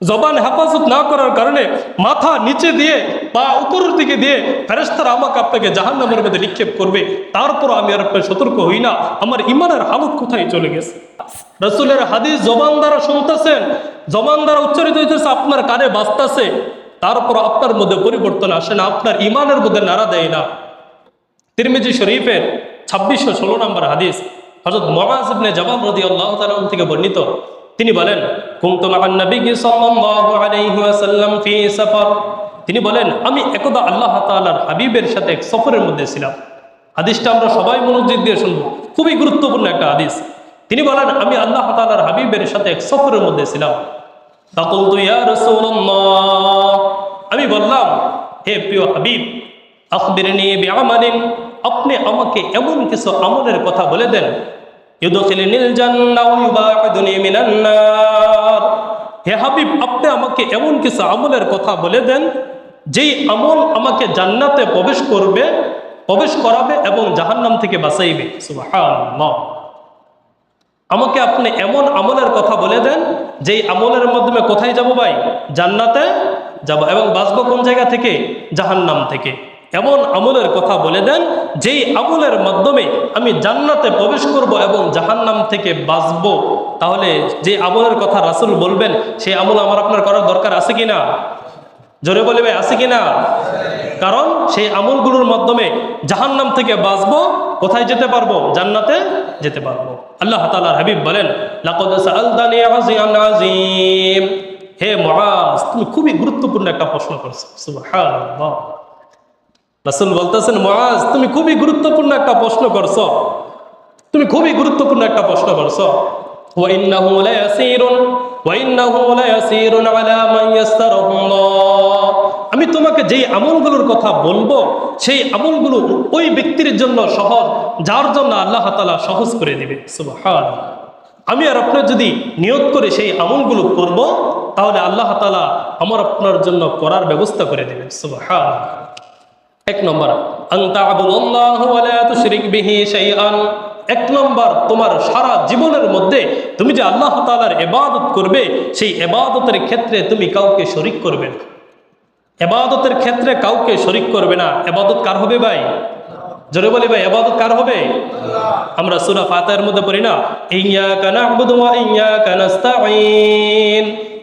জবান হেফাজত না করার কারণে মাথা নিচে দিয়ে পা উপরের দিকে দিয়ে ফেরেস্তারা আমাকে আপনাকে জাহান নামের মধ্যে নিক্ষেপ করবে। তারপর আমি আর আপনার সতর্ক হই না। আমার ইমানের হালত কোথায় চলে গেছে? রসুলের হাদিস জবান দ্বারা শুনতেছেন, জবান দ্বারা উচ্চারিত হইতেছে, আপনার কানে বাঁচতেছে তারপর আপনার মধ্যে পরিবর্তন আসে না, আপনার ইমানের মধ্যে নাড়া দেয় না। তিরমিজি শরীফের ছাব্বিশশো ষোলো নম্বর হাদিস হজরত মহাজ ইবনে জবাব রদি আল্লাহ থেকে বর্ণিত। তিনি বলেন ফি তিনি বলেন, আমি একদা আল্লাহ তাআলার হাবিবের সাথে এক সফরের মধ্যে ছিলাম। হাদিসটা আমরা সবাই মনোযোগ দিয়ে শুনব। খুবই গুরুত্বপূর্ণ একটা হাদিস। তিনি বলেন, আমি আল্লাহ তাআলার হাবিবের সাথে এক সফরের মধ্যে ছিলাম। আমি বললাম, হে প্রিয় হাবিব, আখবিরনি আপনি আমাকে এমন কিছু আমলের কথা বলে দেন ইউদখিলনিল জান্নাহ ওয়া ইউবাইদুনি মিনান নার। হে হাবিব, আপনি আমাকে এমন কিছু আমলের কথা বলে দেন, যেই আমল আমাকে জান্নাতে প্রবেশ করবে, প্রবেশ করাবে এবং জাহান্নাম থেকে বাঁচাইবে। সুবহানাল্লাহ। আমাকে আপনি এমন আমলের কথা বলে দেন, যেই আমলের মাধ্যমে কোথায় যাব ভাই? জান্নাতে যাব এবং বাঁচবো কোন জায়গা থেকে? জাহান্নাম থেকে। এমন আমলের কথা বলে দেন, যেই আমলের মাধ্যমে আমি জান্নাতে প্রবেশ করব এবং জাহান্নাম থেকে বাঁচব। তাহলে যে আমলের কথা রাসুল বলবেন, সেই আমল আমার আপনার করার দরকার আছে কি না জোরে বলে ভাই, আছে কি না কারণ সেই আমলগুলোর মাধ্যমে জাহান্নাম থেকে বাঁচবো, কোথায় যেতে পারব? জান্নাতে যেতে পারব। আল্লাহ তাআলার হাবিব বলেন হে মুআজ তুমি খুবই গুরুত্বপূর্ণ একটা প্রশ্ন করছ। রাসূল বলতেছেন মুআজ তুমি খুবই গুরুত্বপূর্ণ একটা প্রশ্ন করছো তুমি খুবই গুরুত্বপূর্ণ একটা প্রশ্ন করছো وإنه ليسير وإنه ليسير على من يسره الله আমি তোমাকে যেই আমলগুলোর কথা বলবো সেই আমলগুলো ওই ব্যক্তির জন্য সহজ যার জন্য আল্লাহ তাআলা সহজ করে দিবে সুবহানাল্লাহ আমি আর আপনার যদি নিয়ত করে সেই আমলগুলো করব তাহলে আল্লাহ তাআলা আমার আপনার জন্য করার ব্যবস্থা করে দেবেন সুবহানাল্লাহ এক নম্বর এক নম্বর, তোমার সারা জীবনের মধ্যে তুমি যে আল্লাহ তাআলার ইবাদত করবে, সেই এবাদতের ক্ষেত্রে তুমি কাউকে শরিক করবে না। ইবাদতের ক্ষেত্রে কাউকে শরিক করবে না। এবাদত কার হবে ভাই? জোরে বলি ভাই এবাদত কার হবে? আমরা সূরা ফাতিহার মধ্যে পড়ি না ইয়্যাকা না'বুদু ওয়া ইয়্যাকা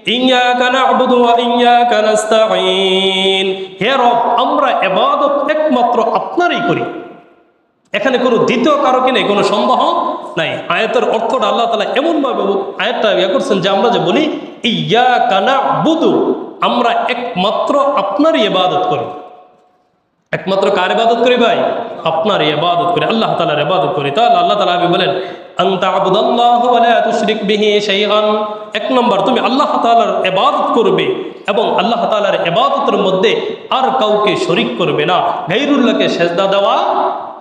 ইয়্যাকা না'বুদু ওয়া নাস্তাঈন। হে রব, আমরা ইবাদত একমাত্র আপনারই করি। এখানে কোনো দ্বিতীয় কারকে নেই, কোনো সন্দেহ নাই। আয়াতের অর্থটা আল্লাহ তালা এমনভাবে আয়াতটা ইয়ে করছেন যে আমরা যে বলি ইয়া কানা বুধু আমরা একমাত্র আপনারই এবাদত করি। একমাত্র কার ইবাদত করি ভাই? আপনার ইবাদত করি। আল্লাহ তাআলার ইবাদত করি। তাহলে আল্লাহ তালা আমি বলেন এক নম্বর, তুমি আল্লাহ তাআলার ইবাদত করবে এবং আল্লাহ তাআলার ইবাদতের মধ্যে আর কাউকে শরিক করবে না। গায়রুল্লাহকে সেজদা দেওয়া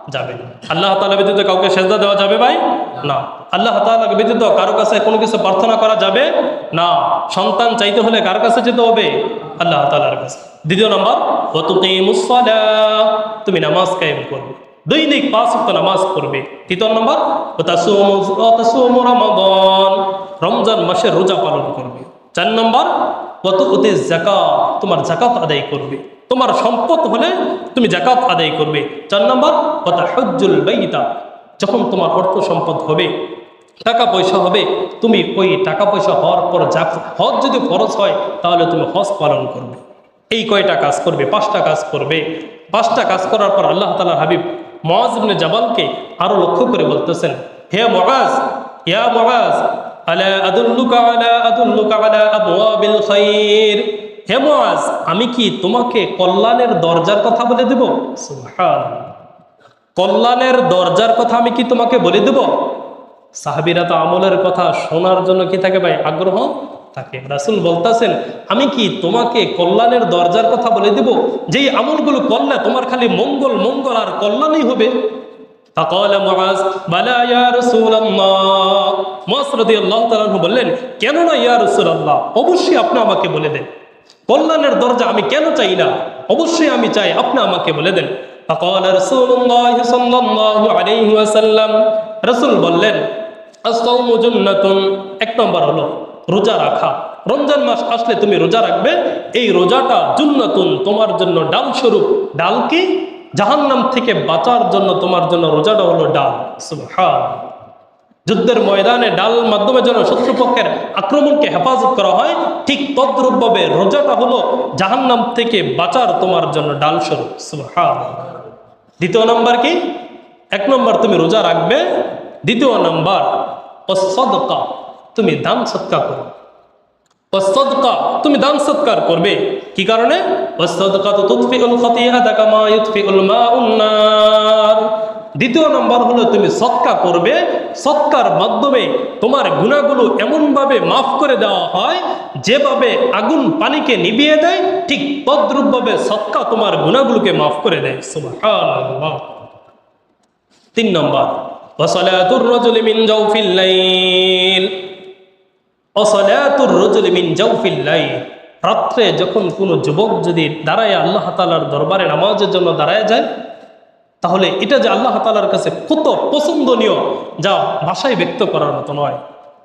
যাবে আল্লাহ তাআলা ব্যতীত কাউকে সেজদা দেওয়া যাবে ভাই? না। আল্লাহ তাআলা ব্যতীত কারও কাছে কোনো কিছু প্রার্থনা করা যাবে না। সন্তান চাইতে হলে কার কাছে যেতে হবে? আল্লাহ তাআলার কাছে। দ্বিতীয় নম্বর তুমি নামাজ কায়েম করবে। দৈনিক পাঁচ ওয়াক্ত নামাজ পড়বে। তৃতীয় নম্বর রমজান মাসের রোজা পালন করবে। চার নম্বর ওয়াতুতি যাকাত, তোমার যাকাত আদায় করবে। তোমার সম্পদ হলে তুমি জাকাত আদায় করবে। চার নম্বর ওয়াতা হজ্জুল বাইতা, যখন তোমার অর্থ সম্পদ হবে, টাকা পয়সা হবে, তুমি ওই টাকা পয়সা হওয়ার পর যা হজ যদি খরচ হয়, তাহলে তুমি হজ পালন করবে। এই কয়টা কাজ করবে? পাঁচটা কাজ করবে। পাঁচটা কাজ করার পর আল্লাহ তালা হাবিব ইবনে জাবালকে আরও লক্ষ্য করে বলতেছেন, হে মহাজ, ইয়া মহাজ, আলা হে মহাজ, আমি কি তোমাকে কল্যাণের দরজার কথা বলে দেব? কল্যাণের দরজার কথা আমি কি তোমাকে বলে দেব? সাহাবিরা তো আমলের কথা শোনার জন্য কি থাকে ভাই আগ্রহ? থাকে রাসুল বলতেছেন আমি কি তোমাকে কল্যাণের দরজার কথা বলে দেব যেই আমলগুলো করলে তোমার খালি মঙ্গল মঙ্গল আর কল্যাণই হবে فقال معاذ بلى يا رسول الله মুআজ রাদিয়াল্লাহু তাআলা আনহু বললেন কেন না ইয়া রাসূলুল্লাহ অবশ্যই আপনি আমাকে বলে দেন কল্যাণের দরজা আমি কেন চাই না অবশ্যই আমি চাই আপনি আমাকে বলে দেন فقال رسول الله صلى الله عليه وسلم রাসূল বললেন আস-সাওমু জুন্নাতুন এক নম্বর হলো রোজা রাখা। রমজান মাস আসলে তুমি রোজা রাখবে। এই রোজাটা জুন্নাতুন, তোমার জন্য ডাল স্বরূপ। ডাল কি? জাহান্নাম থেকে বাঁচার জন্য তোমার জন্য রোজাটা হলো ডাল। যুদ্ধের ময়দানে ডাল মাধ্যমে যেন শত্রুপক্ষের আক্রমণকে হেফাজত করা হয়, ঠিক তদ্রুপভাবে রোজাটা হলো জাহান্নাম থেকে বাঁচার তোমার জন্য ডাল স্বরূপ। দ্বিতীয় নাম্বার কি? এক নম্বর তুমি রোজা রাখবে। দ্বিতীয় নাম্বার তুমি দান সৎকা করো। তুমি দান সৎকার করবে। কি কারণে? দ্বিতীয় নম্বর হলো তুমি সৎকা করবে। সৎকার মাধ্যমে তোমার গুণাগুলো এমনভাবে মাফ করে দেওয়া হয়, যেভাবে আগুন পানিকে নিভিয়ে দেয়, ঠিক তদ্রুপভাবে সৎকা তোমার গুণাগুলোকে মাফ করে দেয়। তিন নম্বর অসলাতুর রজুল জাউফিল লাইল। রাত্রে যখন কোনো যুবক যদি দাঁড়ায় আল্লাহ তাআলার দরবারে নামাজের জন্য দাঁড়ায় যায়, তাহলে এটা যে আল্লাহ তাআলার কাছে কত পছন্দনীয়, যা ভাষায় ব্যক্ত করার মতো নয়।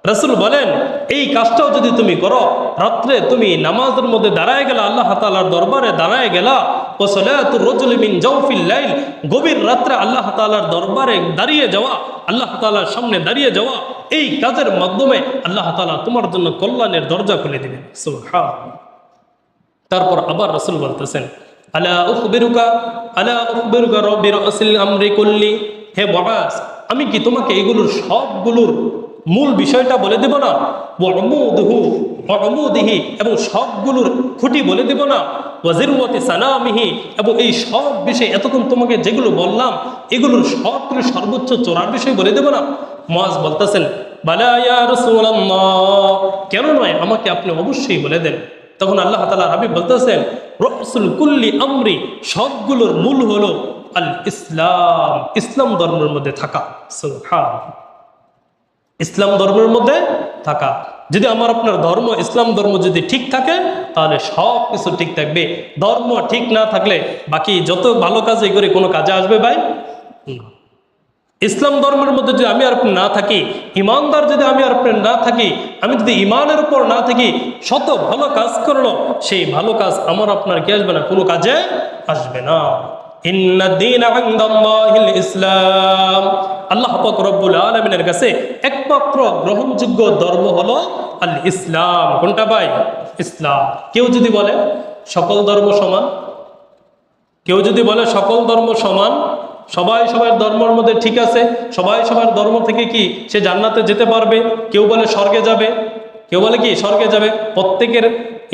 রসুল বলেন, এই কাজটাও যদি তুমি করো, রাত্রে তুমি নামাজের মধ্যে দাঁড়ায় গেলা, আল্লাহ তাআলার দরবারে দাঁড়ায় গেলা ও সলাতুর রজুল মিন জাউফিল লাইল। গভীর রাত্রে আল্লাহ তাআলার দরবারে দাঁড়িয়ে যাওয়া, আল্লাহ তাআলার সামনে দাঁড়িয়ে যাওয়া এই কাজের মাধ্যমে আল্লাহ তালা তোমার জন্য কল্যাণের দরজা খুলে দিবেন। তারপর আবার রসুল বলতেছেন, আলা উখবিরুকা আলা উখবিরুকা রব্বির আসিল আমরি কুল্লি। হে ববাস আমি কি তোমাকে এগুলোর সবগুলোর মূল বিষয়টা বলে দেব না? ওয়ামুদহু, ওয়ামুদিহি, এবং সবগুলোর খুঁটি বলে দেব না? ওয়াজিরওয়াতি সানামিহি এবং এই সব বিষয় এতক্ষণ তোমাকে যেগুলো বললাম, এগুলোর সবগুলো সর্বোচ্চ চোরার বিষয় বলে দেব না? মাজ বলতেছেন কেন নয়, আমাকে আপনি অবশ্যই বলে দেন। তখন আল্লাহ তালা হাবিব বলতেছেন, রসুল কুল্লি আমরি, সবগুলোর মূল হলো আল ইসলাম ইসলাম ধর্মের মধ্যে থাকা। ইসলাম ধর্মের মধ্যে থাকা। যদি আমার আপনার ধর্ম, ইসলাম ধর্ম যদি ঠিক থাকে, তাহলে সব কিছু ঠিক থাকবে। ধর্ম ঠিক না থাকলে বাকি যত ভালো কাজই করে, কোনো কাজে আসবে ভাই। ইসলাম ধর্মের মধ্যে যদি আমি আর না থাকি, ইমানদার যদি আমি আর না থাকি, আমি যদি ইমানের উপর না থাকি, শত ভালো কাজ করল, সেই ভালো কাজ আমার আপনার কি আসবে না? কোনো কাজে আসবে না। ইসলাম। আল্লাহ রব্বুল আলামিনের কাছে একমাত্র গ্রহণযোগ্য ধর্ম হলো আল ইসলাম। কোনটা ভাই? ইসলাম। কেউ যদি বলে, সকল ধর্ম সমান? কেউ যদি বলে, সকল ধর্ম সমান? সবাই সবার ধর্মের মধ্যে ঠিক আছে, সবাই সবার ধর্ম থেকে কি সে জান্নাতে যেতে পারবে? কেউ বলে স্বর্গে যাবে, কেউ বলে কি স্বর্গে যাবে? প্রত্যেকের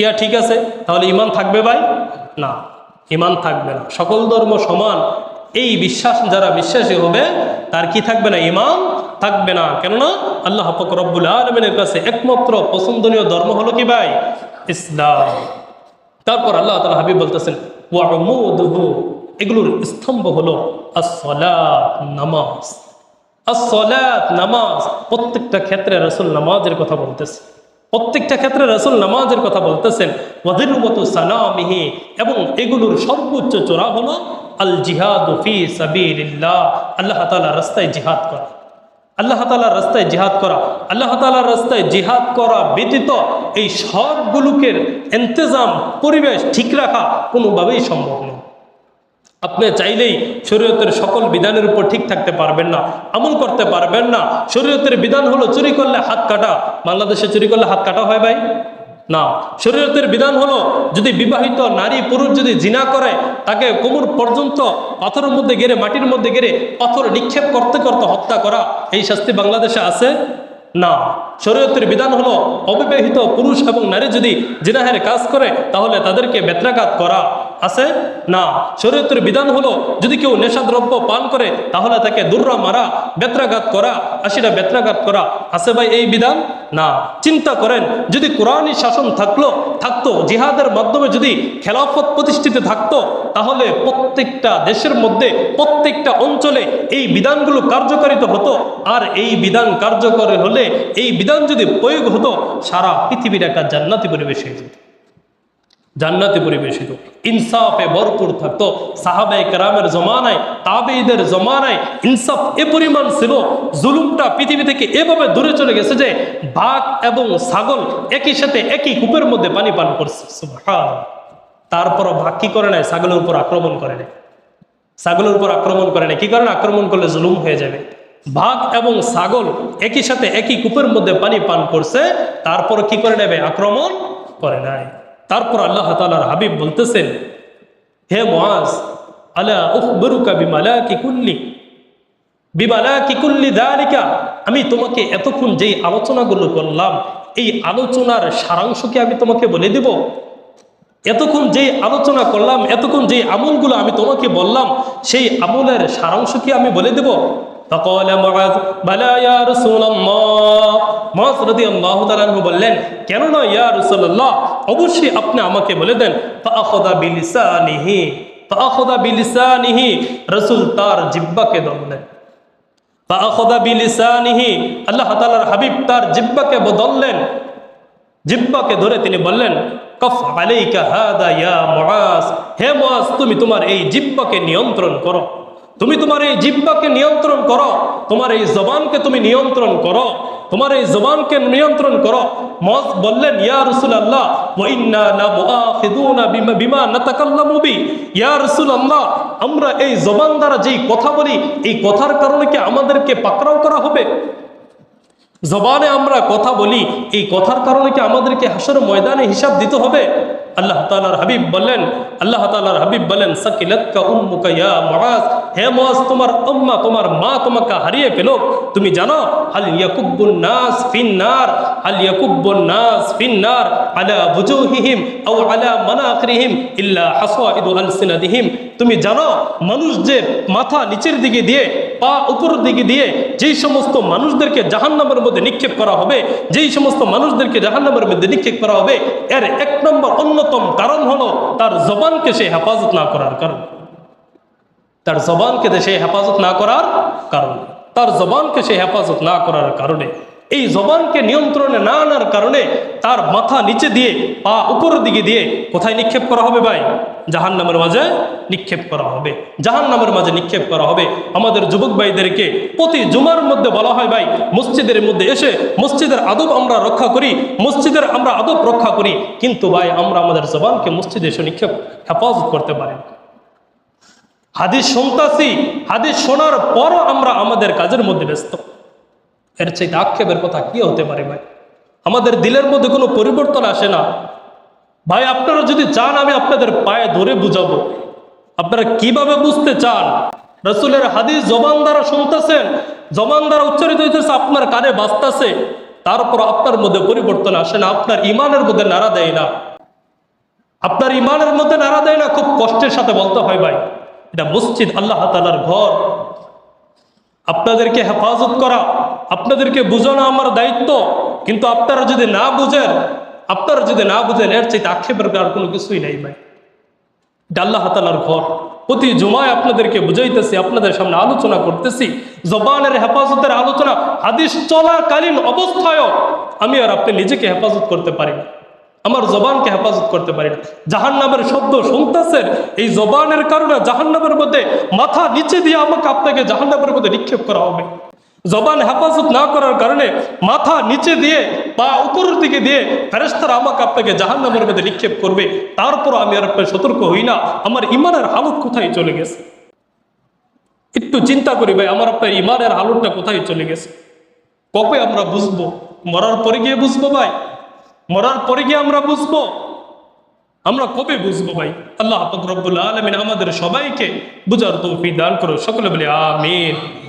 ইয়া ঠিক আছে, তাহলে ইমান থাকবে ভাই? না ইমান থাকবে না। সকল ধর্ম সমান, এই বিশ্বাস যারা বিশ্বাসী হবে, তার কি থাকবে না? ইমান থাকবে না। কেননা আল্লাহ পাক রব্বুল আলমিনের কাছে একমাত্র পছন্দনীয় ধর্ম হলো কি ভাই? ইসলাম। তারপর আল্লাহ তালা হাবিব বলতেছেন ওয়ামুদহু এগুলোর স্তম্ভ হলো আসলাত নামাজ। আসলাত নামাজ প্রত্যেকটা ক্ষেত্রে রসুল নামাজের কথা বলতেছে। প্রত্যেকটা ক্ষেত্রে রসুল নামাজের কথা বলতেছেন। ওয়াদিনুমত সালামিহি এবং এগুলোর সর্বোচ্চ চোরা হলো আল জিহাদ ফি সাবিলিল্লাহ। আল্লাহ তাআলা রাস্তায় জিহাদ করা। আল্লাহ তালার রাস্তায় জিহাদ করা। আল্লাহ তালার রাস্তায় জিহাদ করা ব্যতীত এই সবগুলোকে ইন্তজাম পরিবেশ ঠিক রাখা কোনোভাবেই সম্ভব নয়। আপনি চাইলেই শরীয়তের সকল বিধানের উপর ঠিক থাকতে পারবেন না, আমল করতে পারবেন না। শরীয়তের বিধান হলো চুরি করলে হাত কাটা। বাংলাদেশে চুরি করলে হাত কাটা হয় ভাই? না। শরীয়তের বিধান হলো যদি বিবাহিত নারী পুরুষ যদি জিনা করে, তাকে কোমর পর্যন্ত পাথরের মধ্যে গেড়ে, মাটির মধ্যে গেড়ে পাথর নিক্ষেপ করতে করতে হত্যা করা, এই শাস্তি বাংলাদেশে আছে? না। শরীয়তের বিধান হলো অবিবাহিত পুরুষ এবং নারী যদি জিনাহের কাজ করে, তাহলে তাদেরকে বেত্রাঘাত করা। আছে? না। শরীয়তের বিধান হলো, যদি কেউ নেশাদ্রব্য পান করে, তাহলে তাকে দুর্রা মারা, বেত্রাঘাত করা আশিটা বেত্রাঘাত করা। আছে ভাই এই বিধান? না। চিন্তা করেন, যদি কোরআনই শাসন থাকল, থাকতো, জিহাদের মাধ্যমে যদি খেলাফত প্রতিষ্ঠিত থাকতো, তাহলে প্রত্যেকটা দেশের মধ্যে, প্রত্যেকটা অঞ্চলে এই বিধানগুলো কার্যকারিত হতো। আর এই বিধান কার্যকর হলে, এই বিধান যদি প্রয়োগ হতো, সারা পৃথিবীর একটা জান্নাতি পরিবেশ হয়ে যেত। জান্নাতে পরিবেশিত। ইনসাফে ভরপুর থাকতো। সাহাবে কেরামের জমানায় তাবেইদের জমানায় ইনসাফ এ পরিমাণ ছিল। জুলুমটা পৃথিবী থেকে এভাবে দূরে চলে গেছে যে, বাঘ এবং ছাগল একই সাথে একই কূপের মধ্যে পানি পান করছে। তারপরও ভাগ কি করে নাই ছাগলের উপর আক্রমণ করে নাই ছাগলের উপর আক্রমণ করে নাই কি কারণে? আক্রমণ করলে জুলুম হয়ে যাবে। বাঘ এবং ছাগল একই সাথে একই কূপের মধ্যে পানি পান করছে। তারপর কি করে নেবে? আক্রমণ করে নাই। তারপর আল্লাহ তালার হাবিব বলতেছেন, হে মহাজ আলা উহবরুকা বিমালা কি কুল্লি বিমালা কি কুল্লি দারিকা আমি তোমাকে এতক্ষণ যেই আলোচনাগুলো করলাম, এই আলোচনার সারাংশকে আমি তোমাকে বলে দেব। এতক্ষণ যেই আলোচনা করলাম, এতক্ষণ যেই আমলগুলো আমি তোমাকে বললাম, সেই আমলের সারাংশ কি আমি বলে দেব। বললেন, কেননা ইয়ার ইয়া অবশ্যই আপনি আমাকে বলে দেন ফাহদা বিলিসানিহি ফাহদা বিলিসানিহি রসুল তার জিব্বাকে ধরলেন বিলিসা নিহি আল্লাহ তালার হাবিব তার জিব্বাকে বদললেন জিব্বাকে ধরে তিনি বললেন, কফ আলাইকা হাদা ইয়া মুআজ হে মুআজ, তুমি তোমার এই জিব্বাকে নিয়ন্ত্রণ করো, তুমি তোমার এই জিব্বাকে নিয়ন্ত্রণ করো, তোমার এই জবানকে তুমি নিয়ন্ত্রণ করো তোমার এই জবানকে নিয়ন্ত্রণ করো। মজ বললেন, ইয়া রাসূলুল্লাহ, ওয়া ইন্না লা মুআখিদুনা বিমা বিমা নাতাকাল্লামু বি। ইয়া রাসূলুল্লাহ, আমরা এই জবান দ্বারা যেই কথা বলি, এই কথার কারণে কি আমাদেরকে পাকড়াও করা হবে? জবানে আমরা কথা বলি, এই কথার কারণে কি আমাদেরকে হাসর ময়দানে হিসাব দিতে হবে? আল্লাহ তালার হাবিব বললেন, আল্লাহ তালার হাবিব বলেন হে মুআজ, তোমার আম্মা তোমার মা তোমাকে হারিয়ে ফেলো। তুমি জানো, হাল ইয়াকুব্বুন নাস হাল ইয়াকুব্বুন নাস আলা বুজুহিহিম আও আলা মানাখিরিহিম ইল্লা হাসাইদু আলসিনাতিহিম। তুমি জানো, মানুষ যে মাথা নিচের দিকে দিয়ে, পা উপরের দিকে দিয়ে যেই সমস্ত মানুষদেরকে জাহান্নামের মধ্যে নিক্ষেপ করা হবে, যেই সমস্ত মানুষদেরকে জাহান্নামের মধ্যে নিক্ষেপ করা হবে, এর এক নম্বর অন্যতম কারণ হলো তার জবানকে সে হেফাজত না করার কারণ। তার জবানকে সে হেফাজত না করার কারণ। তার জবানকে সে হেফাজত না করার কারণে এই জবানকে নিয়ন্ত্রণে না আনার কারণে তার মাথা নিচে দিয়ে, পা উপরের দিকে দিয়ে কোথায় নিক্ষেপ করা হবে ভাই? জাহান নামের মাঝে নিক্ষেপ করা হবে। জাহান নামের মাঝে নিক্ষেপ করা হবে। আমাদের যুবক ভাইদেরকে প্রতি জুমার মধ্যে বলা হয় ভাই, মসজিদের মধ্যে এসে মসজিদের আদব আমরা রক্ষা করি, মসজিদের আমরা আদব রক্ষা করি। কিন্তু ভাই, আমরা আমাদের জবানকে মসজিদে এসে নিক্ষেপ, হেফাজত করতে পারি হাদিস শুনতাছি, হাদিস শোনার পরও আমরা আমাদের কাজের মধ্যে ব্যস্ত। এর চাইতে আক্ষেপের কথা কি হতে পারে ভাই? আমাদের দিলের মধ্যে কোনো পরিবর্তন আসে না। ভাই, আপনারা যদি চান, আমি আপনাদের পায়ে ধরে বুঝাবো। আপনারা কীভাবে বুঝতে চান? রসুলের হাদিস জবান দ্বারা শুনতেছেন? জবান দ্বারা উচ্চারিত হইতেছে, আপনার কানে বাজতেছে। তারপর আপনার মধ্যে পরিবর্তন আসে না। আপনার ইমানের মধ্যে নাড়া দেয় না। আপনার ইমানের মধ্যে নাড়া দেয় না, খুব কষ্টের সাথে বলতে হয় ভাই। এটা মসজিদ আল্লাহ তালার ঘর। আপনাদেরকে হেফাজত করা। আপনাদেরকে বুঝানো আমার দায়িত্ব, কিন্তু আপনারা যদি না বুঝেন, আপনারা যদি না বুঝেন, এর চাইতে আক্ষেপের আর কোনো কিছুই নেই ভাই। এটা আল্লাহ তালার ঘর। প্রতি জুমায় আপনাদেরকে বুঝাইতেছি, আপনাদের সামনে আলোচনা করতেছি। জবানের হেফাজতের আলোচনা, হাদিস চলাকালীন অবস্থায়ও আমি আর আপনি নিজেকে হেফাজত করতে পারি আমার জবানকে হেফাজত করতে পারি না। জাহান নামের শব্দ শুনতেছেন, এই জবানের কারণে জাহান নামের মধ্যে মাথা নিচে দিয়ে আমাকে আপনাকে জাহান নামের মধ্যে নিক্ষেপ করা হবে। জবান হেফাজত না করার কারণে মাথা নিচে দিয়ে পা উপরের দিকে দিয়ে ফেরেস্তারা আমাকে আপনাকে জাহান নামের মধ্যে নিক্ষেপ করবে। তারপর আমি আর আপনার সতর্ক হই না। আমার ইমানের হালত কোথায় চলে গেছে? একটু চিন্তা করি ভাই, আমার আপনার ইমানের হালতটা কোথায় চলে গেছে? কবে আমরা বুঝব? মরার পরে গিয়ে বুঝব ভাই? মরার পরে গিয়ে আমরা বুঝব? আমরা কবে বুঝব ভাই? আল্লাহ রব্বুল আলমিন আমাদের সবাইকে বুঝার তৌফিক দান করো সকলে বলে, আমিন।